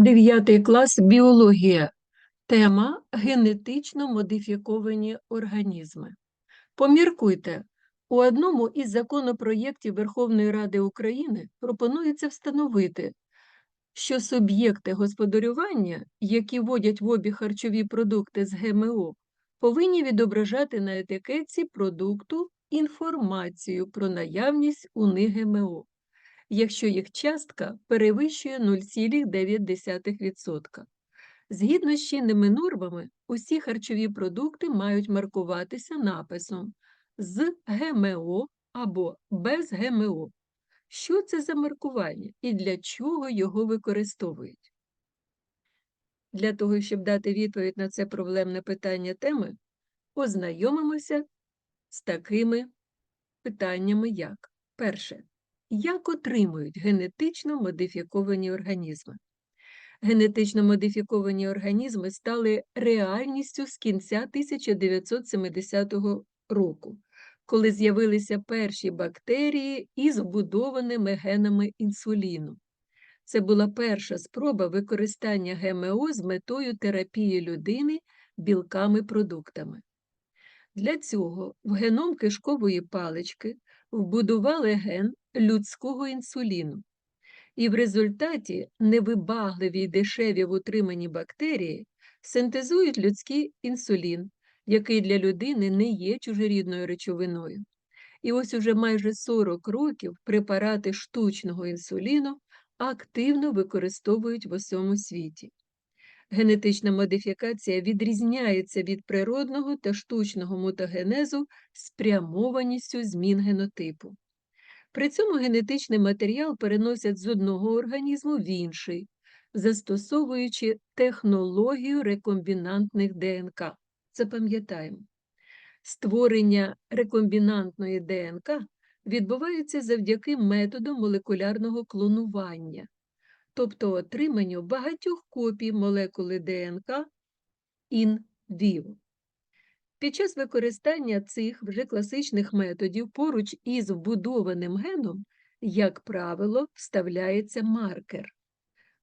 Дев'ятий клас біологія. Тема генетично модифіковані організми. Поміркуйте, у одному із законопроєктів Верховної Ради України пропонується встановити, що суб'єкти господарювання, які вводять в обіг харчові продукти з ГМО, повинні відображати на етикетці продукту інформацію про наявність у них ГМО якщо їх частка перевищує 0,9%. Згідно з чинними нормами, усі харчові продукти мають маркуватися написом з ГМО або без ГМО. Що це за маркування і для чого його використовують? Для того, щоб дати відповідь на це проблемне питання теми, ознайомимося з такими питаннями, як перше. Як отримують генетично модифіковані організми? Генетично модифіковані організми стали реальністю з кінця 1970 року, коли з'явилися перші бактерії із вбудованими генами інсуліну. Це була перша спроба використання ГМО з метою терапії людини білками-продуктами. Для цього в геном кишкової палички вбудували ген людського інсуліну. І в результаті невибагливі й дешеві в утриманні бактерії синтезують людський інсулін, який для людини не є чужорідною речовиною. І ось уже майже 40 років препарати штучного інсуліну активно використовують в усьому світі. Генетична модифікація відрізняється від природного та штучного мутагенезу спрямованістю змін генотипу. При цьому генетичний матеріал переносять з одного організму в інший, застосовуючи технологію рекомбінантних ДНК. Запам'ятаємо, створення рекомбінантної ДНК відбувається завдяки методу молекулярного клонування, тобто отриманню багатьох копій молекули ДНК in vivo. Під час використання цих вже класичних методів поруч із вбудованим геном, як правило, вставляється маркер.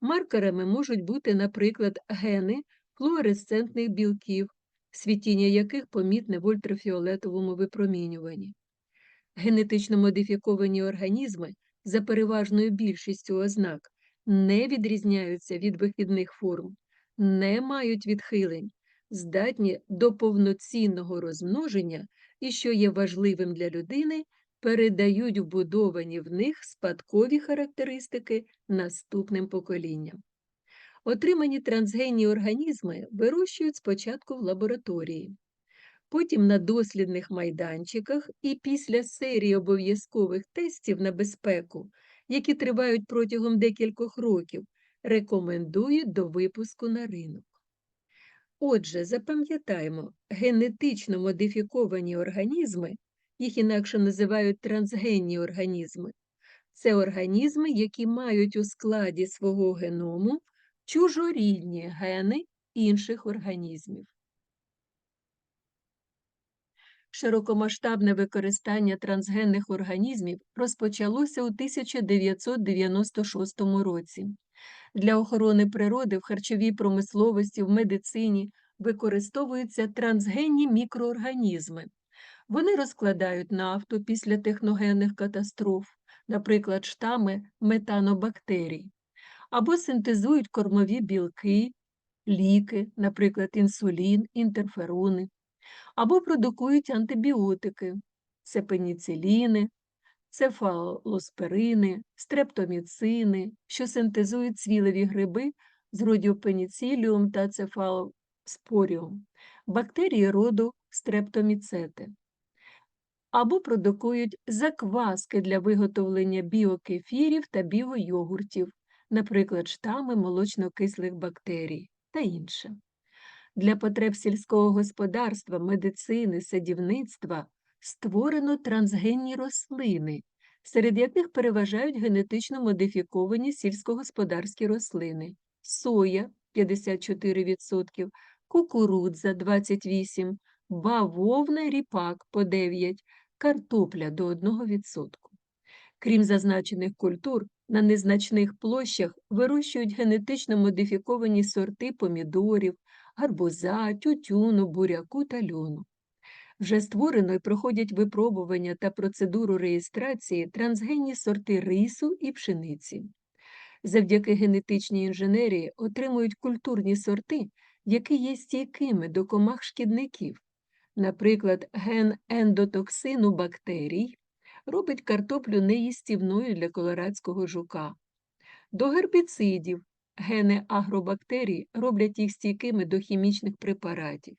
Маркерами можуть бути, наприклад, гени флуоресцентних білків, світіння яких помітне в ультрафіолетовому випромінюванні. Генетично модифіковані організми за переважною більшістю ознак не відрізняються від вихідних форм, не мають відхилень здатні до повноцінного розмноження і, що є важливим для людини, передають вбудовані в них спадкові характеристики наступним поколінням. Отримані трансгенні організми вирощують спочатку в лабораторії, потім на дослідних майданчиках і після серії обов'язкових тестів на безпеку, які тривають протягом декількох років, рекомендують до випуску на ринок. Отже, запам'ятаємо, генетично модифіковані організми, їх інакше називають трансгенні організми, це організми, які мають у складі свого геному чужорідні гени інших організмів. Широкомасштабне використання трансгенних організмів розпочалося у 1996 році. Для охорони природи в харчовій промисловості, в медицині використовуються трансгенні мікроорганізми. Вони розкладають нафту після техногенних катастроф, наприклад, штами метанобактерій, або синтезують кормові білки, ліки, наприклад, інсулін, інтерферони, або продукують антибіотики, це цефалосперини, стрептоміцини, що синтезують цвілеві гриби з родів та цефалоспоріум, бактерії роду стрептоміцети, або продукують закваски для виготовлення біокефірів та біойогуртів, наприклад, штами молочно-кислих бактерій та інше. Для потреб сільського господарства, медицини, садівництва створено трансгенні рослини, серед яких переважають генетично модифіковані сільськогосподарські рослини, соя 54%, кукурудза 28%, бавовна ріпак по 9%, картопля до 1%. Крім зазначених культур, На незначних площах вирощують генетично модифіковані сорти помідорів, гарбуза, тютюну, буряку та льону. Вже створено і проходять випробування та процедуру реєстрації трансгенні сорти рису і пшениці. Завдяки генетичній інженерії отримують культурні сорти, які є стійкими до комах шкідників. Наприклад, ген ендотоксину бактерій робить картоплю неїстівною для колорадського жука. До гербіцидів гени агробактерій роблять їх стійкими до хімічних препаратів.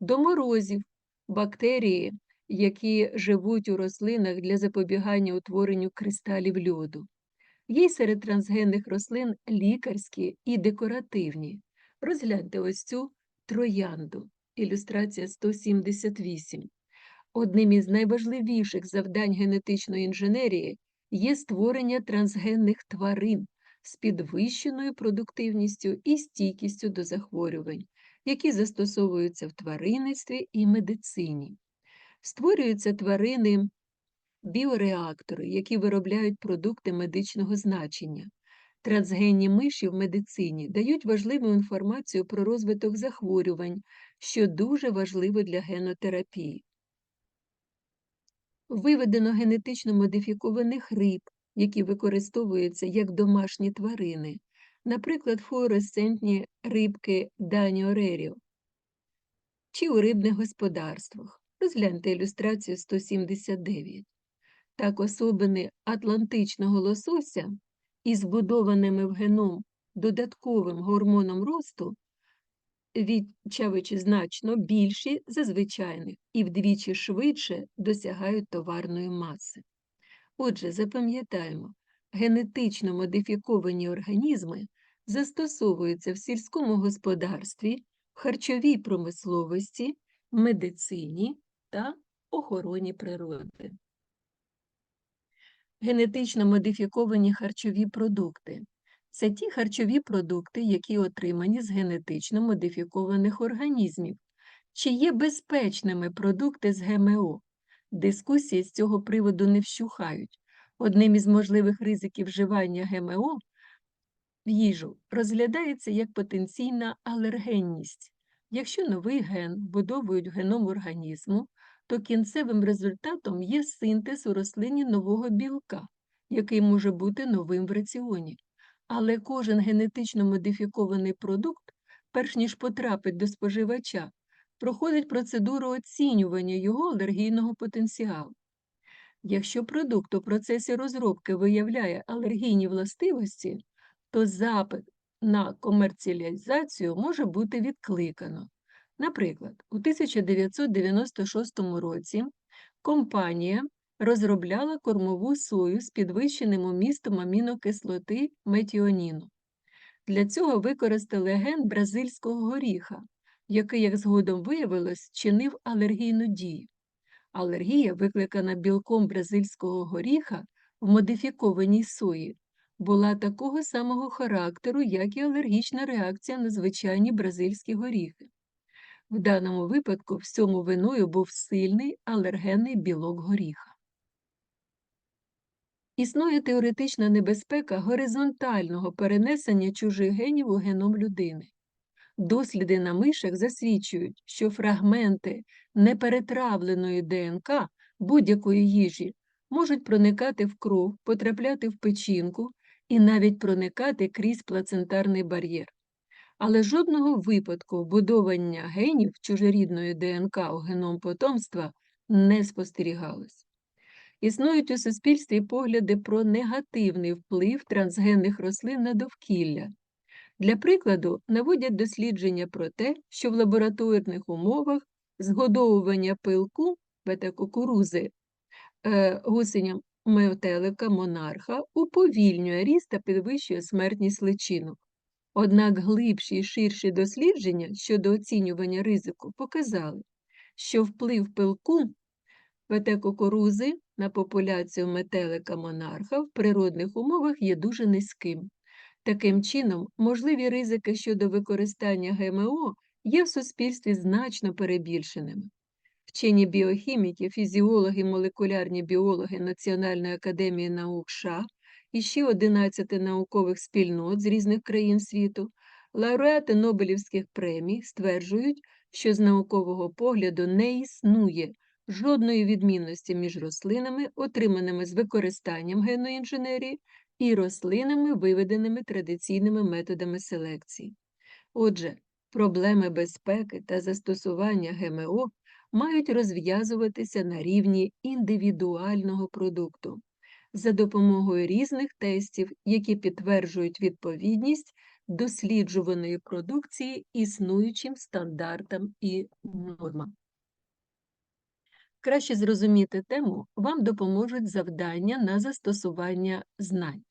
До морозів бактерії, які живуть у рослинах для запобігання утворенню кристалів льоду. Є серед трансгенних рослин лікарські і декоративні. Розгляньте ось цю троянду, ілюстрація 178. Одним із найважливіших завдань генетичної інженерії є створення трансгенних тварин з підвищеною продуктивністю і стійкістю до захворювань, які застосовуються в тваринництві і медицині. Створюються тварини біореактори, які виробляють продукти медичного значення. Трансгенні миші в медицині дають важливу інформацію про розвиток захворювань, що дуже важливо для генотерапії. Виведено генетично модифікованих риб, які використовуються як домашні тварини, наприклад, флуоресцентні рибки Даніореріо, чи у рибних господарствах. Розгляньте ілюстрацію 179. Так особини атлантичного лосося із збудованими в геном додатковим гормоном росту, відчавичі значно більші за звичайних і вдвічі швидше досягають товарної маси. Отже, запам'ятаємо, генетично модифіковані організми застосовуються в сільському господарстві, харчовій промисловості, медицині та охороні природи. Генетично модифіковані харчові продукти це ті харчові продукти, які отримані з генетично модифікованих організмів, чи є безпечними продукти з ГМО. Дискусії з цього приводу не вщухають. Одним із можливих ризиків вживання ГМО в їжу розглядається як потенційна алергенність. Якщо новий ген вбудовують геном організму, то кінцевим результатом є синтез у рослині нового білка, який може бути новим в раціоні. Але кожен генетично модифікований продукт, перш ніж потрапить до споживача, проходить процедуру оцінювання його алергійного потенціалу. Якщо продукт у процесі розробки виявляє алергійні властивості, то запит на комерціалізацію може бути відкликано. Наприклад, у 1996 році компанія розробляла кормову сою з підвищеним умістом амінокислоти метіоніну. Для цього використали ген бразильського горіха, який, як згодом виявилось, чинив алергійну дію. Алергія, викликана білком бразильського горіха в модифікованій сої, була такого самого характеру, як і алергічна реакція на звичайні бразильські горіхи. В даному випадку всьому виною був сильний алергенний білок горіха. Існує теоретична небезпека горизонтального перенесення чужих генів у геном людини. Досліди на мишах засвідчують, що фрагменти неперетравленої ДНК будь-якої їжі можуть проникати в кров, потрапляти в печінку і навіть проникати крізь плацентарний бар'єр. Але жодного випадку вбудовання генів чужорідної ДНК у геном потомства не спостерігалось. Існують у суспільстві погляди про негативний вплив трансгенних рослин на довкілля. Для прикладу, наводять дослідження про те, що в лабораторних умовах згодовування пилку бета-кукурузи е, гусеням метелика монарха уповільнює ріст та підвищує смертність личинок. Однак глибші і ширші дослідження щодо оцінювання ризику показали, що вплив пилку бета-кукурузи на популяцію метелика монарха в природних умовах є дуже низьким. Таким чином, можливі ризики щодо використання ГМО є в суспільстві значно перебільшеними. Вчені біохіміки, фізіологи, молекулярні біологи Національної академії наук США і ще 11 наукових спільнот з різних країн світу, лауреати Нобелівських премій стверджують, що з наукового погляду не існує жодної відмінності між рослинами, отриманими з використанням генної інженерії, і рослинами, виведеними традиційними методами селекції. Отже, проблеми безпеки та застосування ГМО мають розв'язуватися на рівні індивідуального продукту за допомогою різних тестів, які підтверджують відповідність досліджуваної продукції існуючим стандартам і нормам. Краще зрозуміти тему вам допоможуть завдання на застосування знань.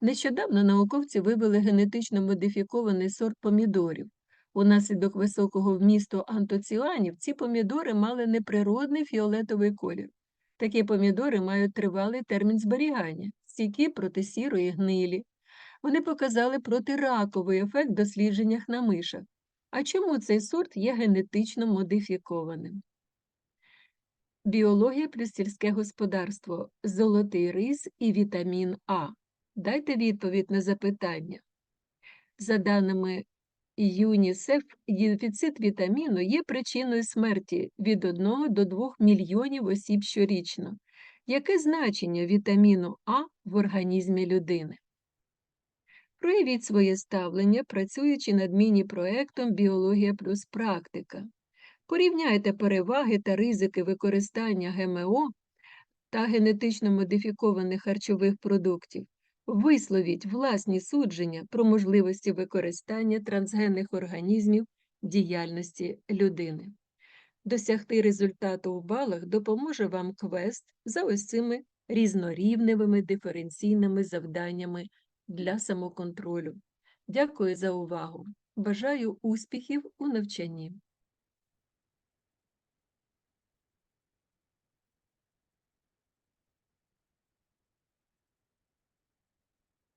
Нещодавно науковці вивели генетично модифікований сорт помідорів. Унаслідок високого вмісту антоціанів ці помідори мали неприродний фіолетовий колір. Такі помідори мають тривалий термін зберігання, стійкі проти сірої гнилі. Вони показали протираковий ефект в дослідженнях на мишах. А чому цей сорт є генетично модифікованим? Біологія плюс сільське господарство, золотий рис і вітамін А. Дайте відповідь на запитання. За даними ЮНІСЕФ, дефіцит вітаміну є причиною смерті від 1 до 2 мільйонів осіб щорічно. Яке значення вітаміну А в організмі людини? Проявіть своє ставлення, працюючи над міні-проектом Біологія плюс практика. Порівняйте переваги та ризики використання ГМО та генетично модифікованих харчових продуктів. Висловіть власні судження про можливості використання трансгенних організмів діяльності людини. Досягти результату у балах допоможе вам квест за ось цими різнорівневими диференційними завданнями для самоконтролю. Дякую за увагу! Бажаю успіхів у навчанні!